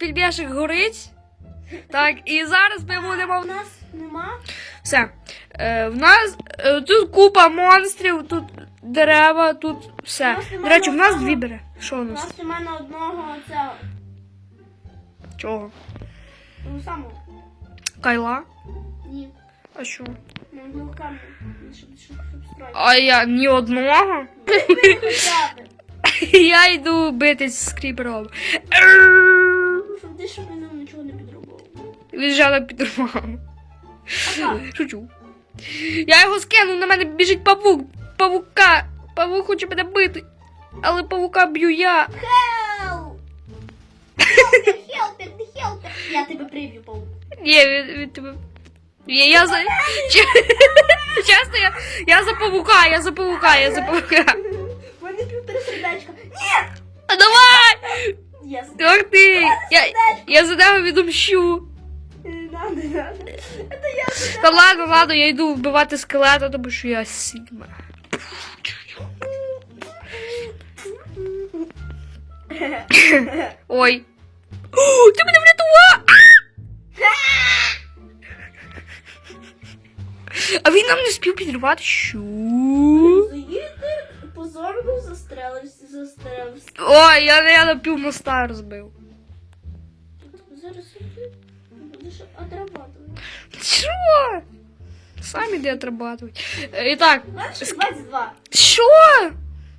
пельмешик горить. Так, і зараз ми будемо. У нас нема. Все. Е, в нас е, тут купа монстрів, тут дерева, тут все. нас До немає речі, в нас одного. дві бере. Що у У нас? нас нема на одного цього. Чого? Того самого. Кайла? Ні. А що? Ну, ну камінь. Щоб, щоб, щоб строїти. А я ні одного. Хоча б. Я йду битись з кріпером. Щоб Він під руками. Шучу. Я його скину, на мене біжить павук. Павука. Павук хоче мене бити. Але павука б'ю я. Хелп! Хелпер, хелпер. Я тебе приб'ю, паук. Ні, він, він тебе. Я, я за. Чесно, я, я за павука, я за павука, я за павука. У мене півтори сердечка. Ні! А давай! Єс. Ах ти! Я, я за тебе відомщу. Та ладно, ладно, я йду вбивати скелета, тому що я сігма. Ой. О, ти мене врятував! А він нам не спів підривати. Що? Позорно застрелився, застрелився. Ой, я, я на пів моста розбив. Зараз ти будеш отрабатувати. Що? Самі де отрабатувати. І так, 22. що?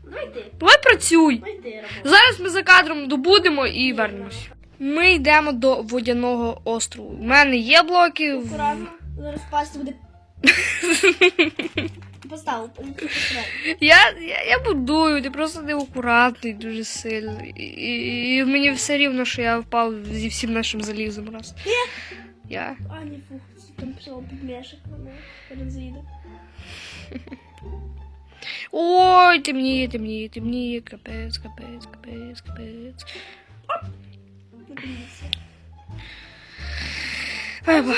Давай ти, Давай працюй. давай ти. Зараз ми за кадром добудемо і вернемось. Ми йдемо до водяного острову. У мене є блоки. в- зараз пасти буде. Поставив, поставив. Я, я, я будую, ти просто неакуратний дуже сильно. І, і, і мені все рівно, що я впав зі всім нашим залізом раз. Я. А, не фух, там пішов підмішок, вона перед заїде. Ой, темніє, темніє, темніє, капець, капець, капець, капець. Не боїться. Ай, ба.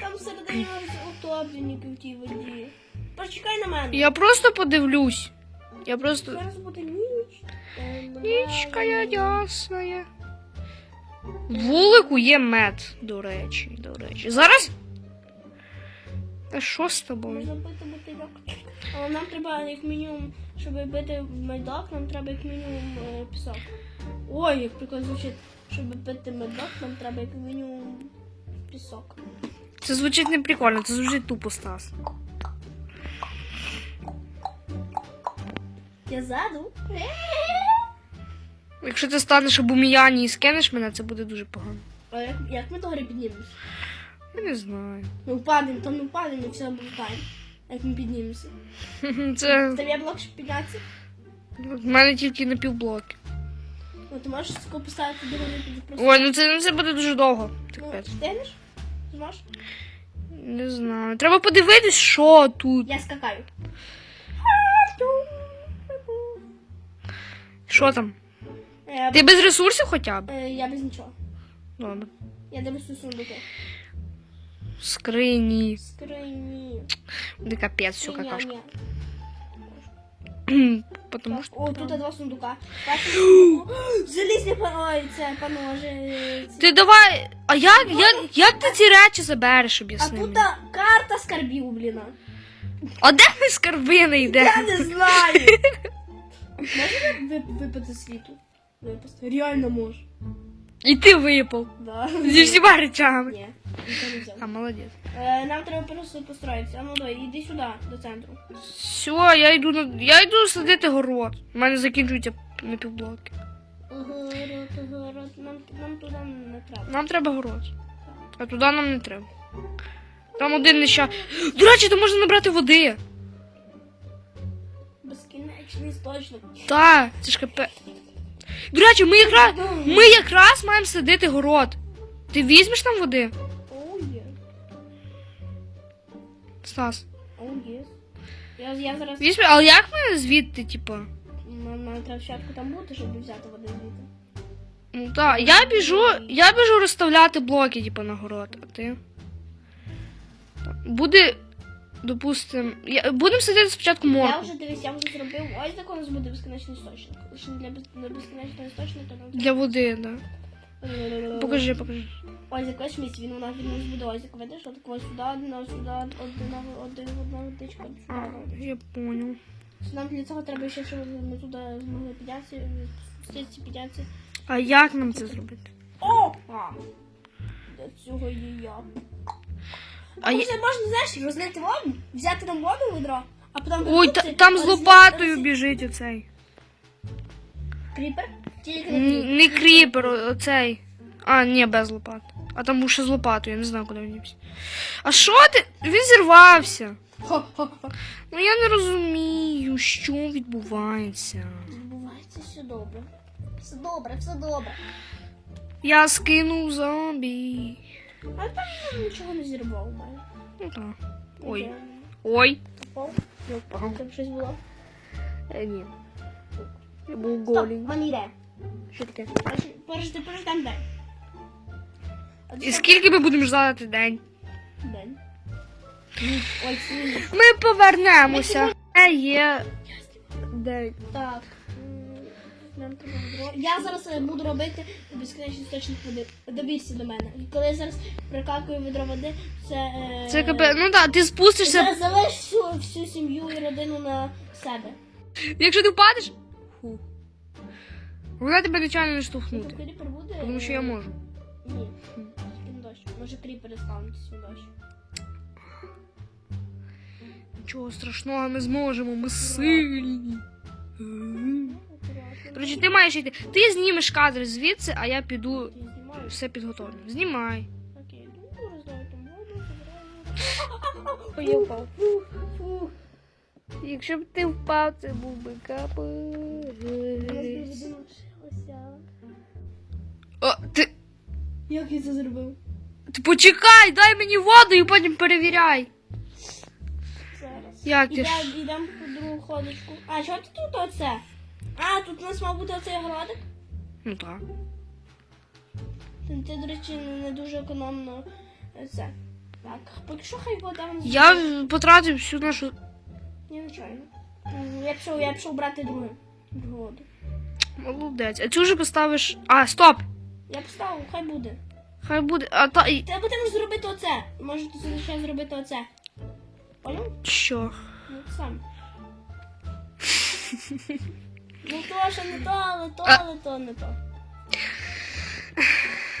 Там всередині утопленники в тій воді. Почекай на мене. Я просто подивлюсь. Я просто. Зараз буде ніч. Нічка я ясна. Вулику є мед, до речі, до речі. Зараз. Та що з тобою? Можна бити мотильок. Але нам треба як мінімум, щоб бити медок, нам треба як мінімум е, пісок. Ой, як прикольно звучить. Щоб бити медок, нам треба як мінімум пісок. Це звучить не прикольно, це звучить тупо Стас. Я ззаду. Якщо ти станеш обуміяні і скинеш мене, це буде дуже погано. А як, як ми до гори піднімемося? Я не знаю. Ми впадемо, то ми впадемо і все блукаємо. Як ми піднімемося. Це є блок, щоб піднятися? в мене тільки на півблоки. Ну, ти можеш тако поставити до гори тоді просто. Ой, ну це, ну це буде дуже довго. Ну, встигнеш? Зможеш? Не знаю. Треба подивитись, що тут. Я скакаю. Що там? Е, Ти без ресурсів хоча б? е, Я без нічого. Добре. Я дивлюсь сундуки. Скрині. Скрині. Де капець, все Ні, какашка. ні. Потому Так, що. О, тут два сундука. Бачиш? Залізні па- Ой, це. Ти давай. А як, як, як ти ці речі забереш, А об'ясни тут мені? та карта скарбів, блін. А де ми скарбини йде? Я не знаю. Можна ви- випити світу? Випасти. Реально можу. І ти випав. Да. Зі всіма речами. Ні, ніхто не взяв. А, молодець. Е, Нам треба просто построїтися. А ну давай, іди сюди, до центру. Все, я йду на. Я йду садити город. У мене закінчуються на півблоки. Город, город. Нам, нам туди не треба. Нам треба город. А туди нам не треба. Там один неща. До речі, там можна набрати води. Безкінечний істочник. Та, це ж капе. До речі, ми якраз, ми якраз маємо садити город. Ти візьмеш там води? Оу є. Стас. Оу є. Я, я зараз... Візьми, але як ми звідти, типу? Нам треба спочатку там бути, щоб взяти води звідти. Ну так, я біжу, я біжу розставляти блоки, типу, на город, а ти. Буде, допустим. Я, будемо садити спочатку Я вже дивись, я вже зробив. Ось так у нас буде безкінечний істочник. Лише для, без, для безкінечного істочника нам Для води, да. Покажи, покажи. Ось якось місць, він у нас він буде ось, як видиш, от ось сюди, одна, сюди, одна, один, одна водичка, А, я понял. Нам для цього треба ще, щоб ми туди змогли піднятися, спуститися, піднятися. А як нам це зробити? Опа! Для цього є я. А А я- можна, знаєш, розлити воду, взяти нам воду в відро, а потім... Ой, та, там з лопатою біжить оцей. Кріпер? Тільки не кріпер. Не кріпер, оцей. А, ні, без лопат. А там був ще з лопатою, я не знаю, куди він дівся. А що ти? Він зірвався. Ну я не розумію, що відбувається. Відбувається все добре. Все добре, все добре. Я скинув зомбі. А там нічого не зірвав у мене. Ну так. Ой. Ой. Попав. Впав. Там щось було. Е, ні. Я був Стоп, голий. йде. Що таке? Подожди, подожди, там дай. А І скільки ми будемо ждати день? День. Ой. Ми повернемося. Е, є день. Так. Нам треба відро. Я зараз е, буду робити безкінечний істочник води. Добірся до мене. І коли я зараз прикакую відро води, це. е, Це капе. Ну так, ти спустишся. Зараз залиш всю, всю сім'ю і родину на себе. Якщо ти впадеш. Фу. Вона тебе нечайно не Тобто штовхнути. кріпер буде. Тому що я е, можу. Ні. Він дощ. Може кріпери стануть свій дощ. Нічого страшного, ми зможемо, ми сильні. Коротше, ти маєш йти. Ти знімеш кадри звідси, а я піду знімаю. все підготовлю. Знімай. Окей, ну роздаю там. Ой, я впав. Фух, фух. Якщо б ти впав, це був би капець. О, ти, Як я це зробив? ти почекай, дай мені воду і потім перевіряй. Зараз. Як ти ж? Ідемо по другу ходочку. А, що ти тут оце? А, тут у нас мав бути оцей городик. Ну так. Ти, ти, до речі, не, дуже економно це. Так, поки що хай вода вам Я потратив всю нашу. Ні, нечайно. Я пішов, я пішов брати другу. Другу воду. Молодець. А цю вже поставиш. А, стоп! Я поставив, хай буде. Хай буде. А та. і- Треба ти можеш зробити оце. Може ти ще зробити оце. Поняв? Що? Ну сам. Ну то ще не то, але то, але то не то.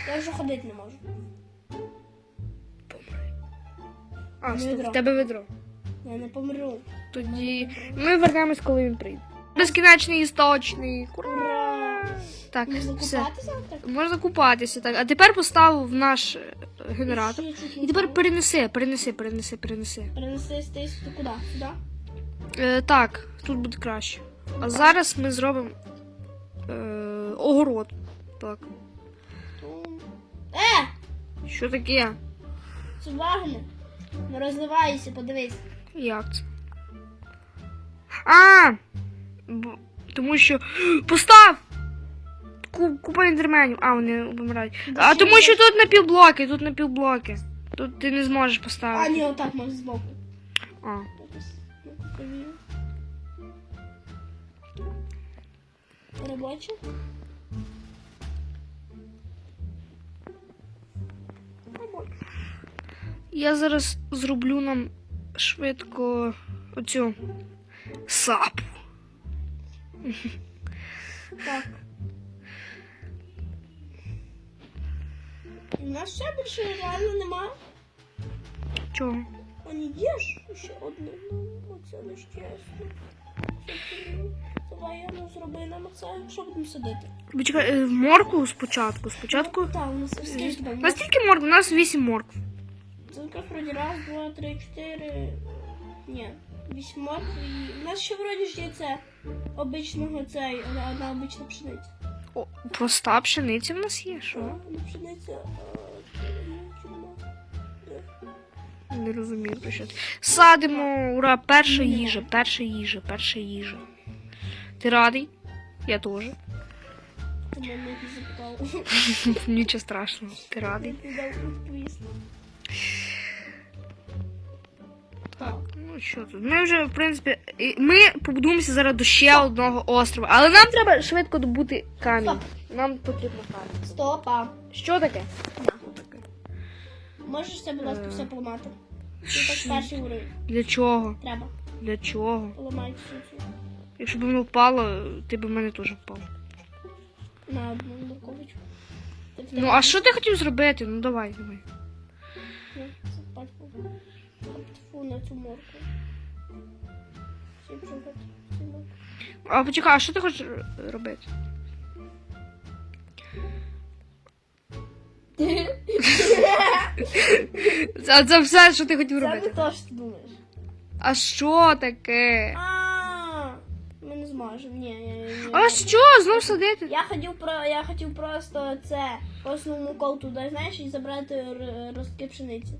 Я вже ходити не можу. А, стоп, в тебе ведро. Я не помру. Тоді ми вернемось, коли він прийде. Безкінечний істочник. Ура! Так, Можна все. купатися так? Можна купатися, так. А тепер постав в наш е, генератор. І тепер перенеси, перенеси, перенеси, перенеси. Перенести стейс куди? Сюди? Е, так, тут буде краще. А зараз ми зробимо е, огород. Так. Е! Що таке? Це вагне. Не подивись. Як це? А! Б- Тому що. Постав! Ку- Купа індерменів. А, вони помирають. Да А тому що тут напівблоки, тут напівблоки. Тут ти не зможеш А, поставити. ні, отак може збоку. А. Якось, ну. Робоче. Я зараз зроблю нам швидко оцю сапу. Так. У нас ще більше реально нема. Чого? А не їж ще одне. Ну, оце не чесно. Давай я ну зроби нам це, що будемо садити. Почекай, е, моркву спочатку. Спочатку. Так, у нас скільки У там? нас тільки моркв, у нас вісім моркв. Це як вроді раз, два, три, чотири. Ні, вісім моркв. І... У нас ще вроді ж є це обичного цей, одна, обична пшениця. О, проста пшениця в нас є. Що? Одна пшениця. а, ну. Не розумію про що. це. Садимо, ура, перша їжа, перша їжа, перша їжа. Ти радий? Я. Ти запитав. Нічого страшного. Ти радий? Так. Ну що тут? Ми вже, в принципі, ми побудуємося зараз до ще одного острова. Але нам треба швидко добути камінь. Стоп. Нам потрібно камінь. Стопа. Що таке? Можеш це, будь ласка, Е. все поламати. Це так перший уровень. Для чого? Треба. Для чого? Поламати всю цю. Якщо б воно впало, ти б в мене теж впав. На одну. Ну, а що ти хотів зробити? Ну давай, давай. Ну, це на цю морку. А почекай, а що ти хочеш робити? А це все, що ти хотів Це робити. що ти думаєш. А що таке? А, ми не зможемо. Ні, ні, ні. ні. А що? Знов садити? Я хотів про я хотів просто це по основному кол туди, знаєш, і забрати ростки пшениці.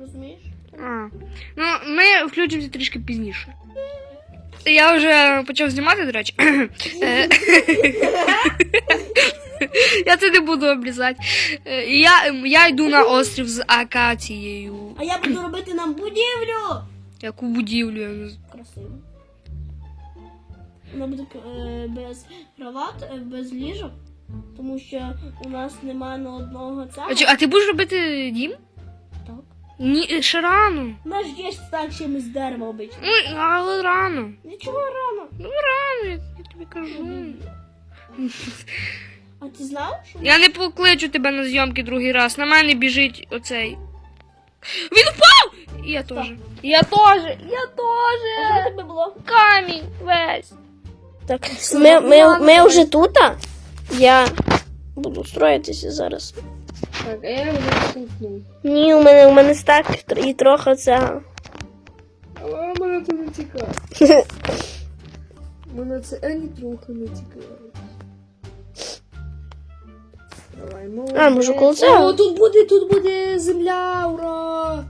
Розумієш? А. Ну, ми включимося трішки пізніше. Я вже почав знімати, до речі. Е, Я це не буду обрізати. Е, Я, я йду на острів з акацією. А я буду робити нам будівлю. Яку будівлю. Красиво. Вона буде е, без кроват, е, без ліжок, тому що у нас немає на одного цього. А, чи- а ти будеш робити дім? Так. Ні, ще рано. У нас є так чимось з дерева обично. Ну, але рано. Нічого рано. Ну, рано, я, я тобі кажу. А ти знав, що Я не покличу тебе на зйомки другий раз. На мене біжить оцей. Він впав! І Я теж. Я теж. Я А теж. що тебе було? Камінь весь. Так, ми, ну ми, ми вже тут. Я буду строїтися зараз. Так, а я його замкнув. Ні, у мене у мене стак і трохи це. Але мене це не цікаво. Мене це ані трохи не цікаво. Давай. А, може, коло? О, тут буде, тут буде земля, ура!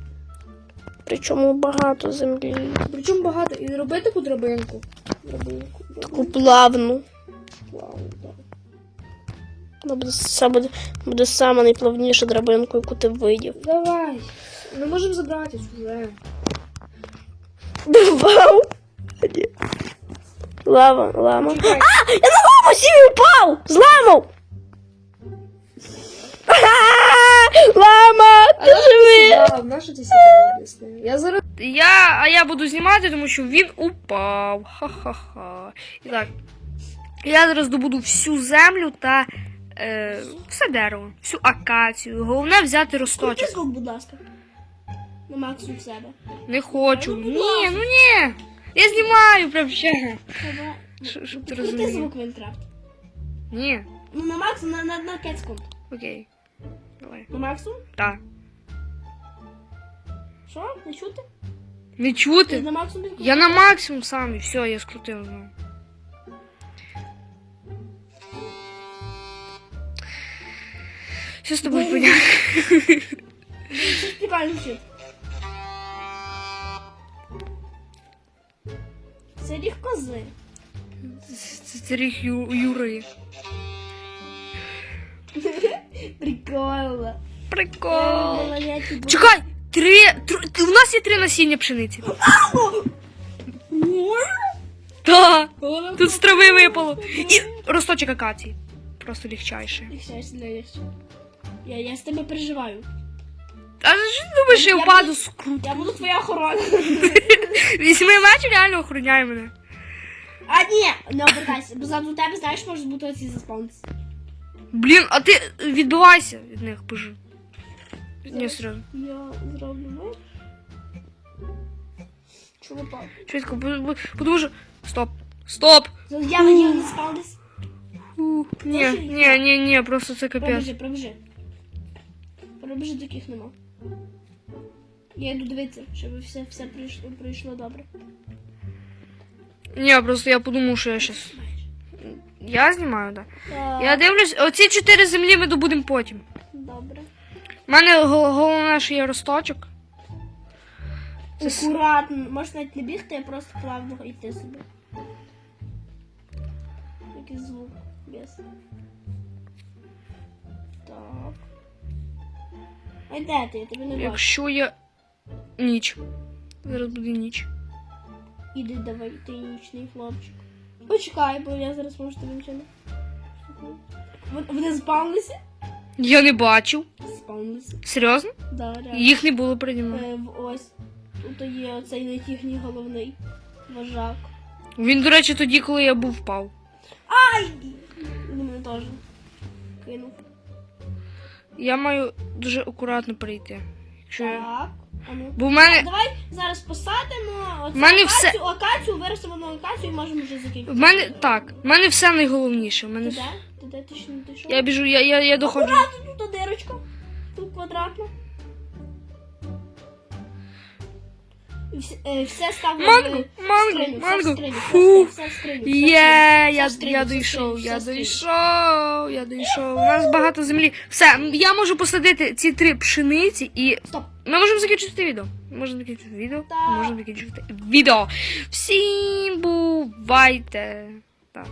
Причому багато землі. Причому багато. І робити таку драбинку. Драбинку. Таку плавну. Вона буде, буде, буде саме найплавніша драбинка, яку ти видів. Давай. Ми можемо забратись вже. Вау! Лава, лама. А! Я на лаву сів упав! Зламав! Лама! Ти живий! Наша ти сідала Я зараз. Я, а я буду знімати, тому що він упав. Ха-ха-ха. І так. Я зараз добуду всю землю та е, все дерево, всю акацію. Головне взяти росточок. звук, будь ласка. На максимум себе. Не хочу. Ну, Ні, ну ні. Я знімаю прям ще. Щоб- ти розумів. звук Майнкрафт. Ні. Ну на максимум, на, на, на 5 секунд. Окей. Давай. На максимум? Так. Що? Не чути? Не Ти чути? на максимум? Я на максимум сам і все, я скрутив знову. Що з тобою понятно? Це прикольно звучить. Це ріг кози. Це це ріг Ю- Юри. Прикольно. Прикол. Малолетні. Чекай! Три. тр- У нас є три насіння пшениці. Так. Тут з трави випало. І росточок акації. Просто легчайше. Легчайше для легче. Я, я з тебе переживаю. А що ти думаєш, я Я впаду з крут? Я буду твоя охорона. Візьми меч і реально охороняй мене. А ні, не обертайся, бо ззаду тебе, знаєш, може бути оці заспавнитися. Блін, а ти відбивайся від них, боже. Ні, серйозно. Я зроблю ми. Що випав? Швидко, бо- бо- тому що. Стоп! Стоп! Я на нього не заспавнитись. Фу. Ні, ні, ні, ні, просто це капець. Пробіжи, пробіжи. Пробіжи, таких нема. Я йду дивитися, щоб все, все пройшло, пройшло добре. Ні, просто я подумав, що я щас. Я знімаю, так. Так, Я дивлюсь, оці чотири землі ми добудемо потім. Добре. У мене гол- головне, що є росточок. Акуратно. Можеш навіть не бігти, а просто плавно йти собі. Який звук. Без. Так. А де ти? Я тебе не бачу. Якщо є ніч. Зараз буде ніч. Іди давай, ти нічний хлопчик. Почекай, бо я зараз можу тебе нічого. Вони- спавнилися? Я не бачив. Спавнилися. Серйозно? Да, реально. Їх не було переді мною. Е, в- ось. Тут є оцей не їхній головний вожак. Він, до речі, тоді, коли я був впав. Ай! Він мене теж кинув. Я маю дуже акуратно перейти. Якщо я... Так. Бо в мене. Давай зараз посадимо оцю мене акацію, все- акацію, виростимо нову акацію і можемо вже закінчити. В мене так, в мене все найголовніше. В мене... Ти вс- де? Ти де? Ти ще не дійшов? Я біжу, я, я, я доходжу. Аккуратно, тут дирочка. Тут квадратна. Все, ставимо Манго, манго, манго. Фу. Є, я, я дійшов, я дійшов, я дійшов. У нас багато землі. Все, я можу посадити ці три пшениці і. Стоп. Ми можемо закінчити відео. Можемо закінчити відео. Можемо закінчити відео. Всім бувайте. Так.